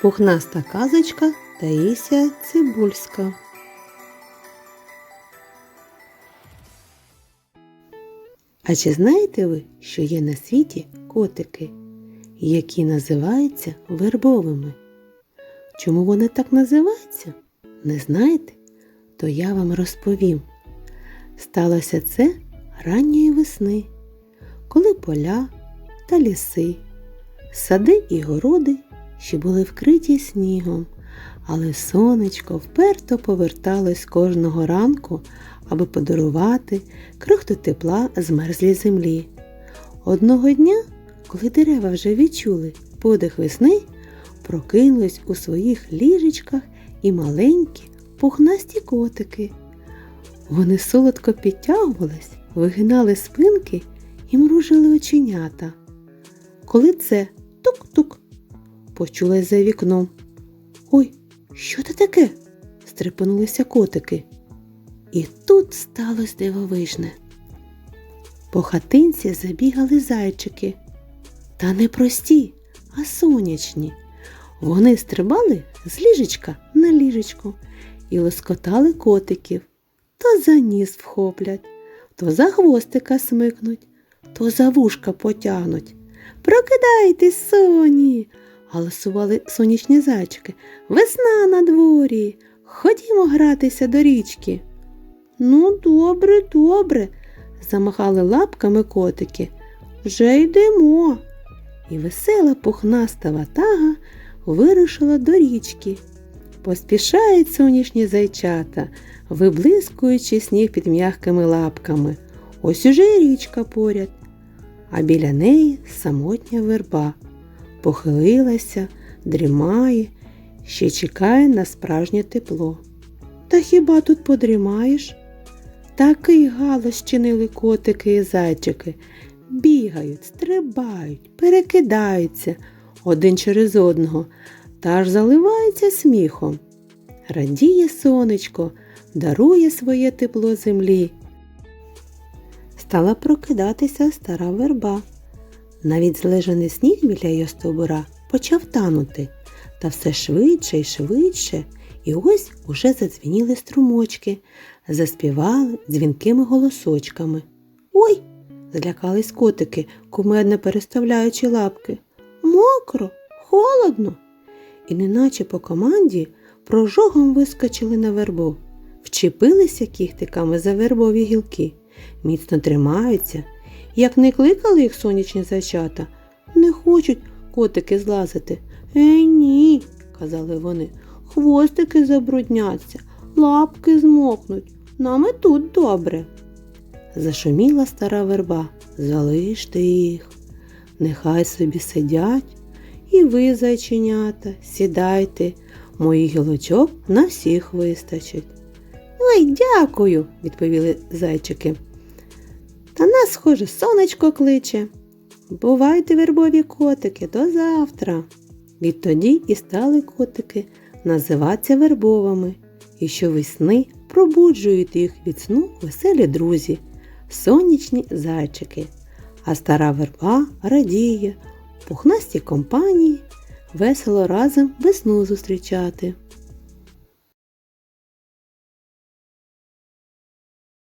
Пухнаста казочка Таїсія Цибульська. А чи знаєте ви, що є на світі котики, які називаються вербовими? Чому вони так називаються? Не знаєте? То я вам розповім. Сталося це ранньої весни, коли поля та ліси, сади і городи ще були вкриті снігом, але сонечко вперто поверталось кожного ранку, аби подарувати крихту тепла змерзлій землі. Одного дня, коли дерева вже відчули подих весни, прокинулись у своїх ліжечках і маленькі пухнасті котики. Вони солодко підтягувались, вигинали спинки і мружили оченята. Коли це тук-тук почулась за вікном. Ой, що це таке? стрепенулися котики. І тут сталося дивовижне. По хатинці забігали зайчики. Та не прості, а сонячні. Вони стрибали з ліжечка на ліжечко і лоскотали котиків. То за ніс вхоплять, то за хвостика смикнуть, то за вушка потягнуть. Прокидайтесь, соні, галасували сонячні зайчики. Весна на дворі. Ходімо гратися до річки. Ну, добре, добре, замахали лапками котики. Вже йдемо. І весела пухнаста ватага вирушила до річки. Поспішають сонячні зайчата, виблискуючи сніг під м'якими лапками. Ось уже й річка поряд, а біля неї самотня верба. Похилилася, дрімає, ще чекає на справжнє тепло. Та хіба тут подрімаєш? Такий галас чинили котики і зайчики. Бігають, стрибають, перекидаються один через одного та аж заливаються сміхом. Радіє сонечко, дарує своє тепло землі. Стала прокидатися стара верба. Навіть злежаний сніг біля її стовбура почав танути, та все швидше і швидше, і ось уже задзвініли струмочки, заспівали дзвінкими голосочками. Ой! злякались котики, кумедно переставляючи лапки. Мокро, холодно. І неначе по команді прожогом вискочили на вербу, вчепилися кіхтиками за вербові гілки, міцно тримаються. Як не кликали їх сонячні зайчата, не хочуть котики злазити. Ей ні, казали вони, хвостики забрудняться, лапки змокнуть, нам і тут добре. Зашуміла стара верба, залиште їх, нехай собі сидять, і ви, зайченята, сідайте, моїх гілочок на всіх вистачить. Ой, дякую, відповіли зайчики. Та нас, схоже, сонечко кличе. Бувайте, вербові котики, до завтра. Відтоді і стали котики називатися вербовими, і щовесни пробуджують їх від сну веселі друзі, сонячні зайчики. А стара верба радіє, пухнасті компанії, весело разом весну зустрічати.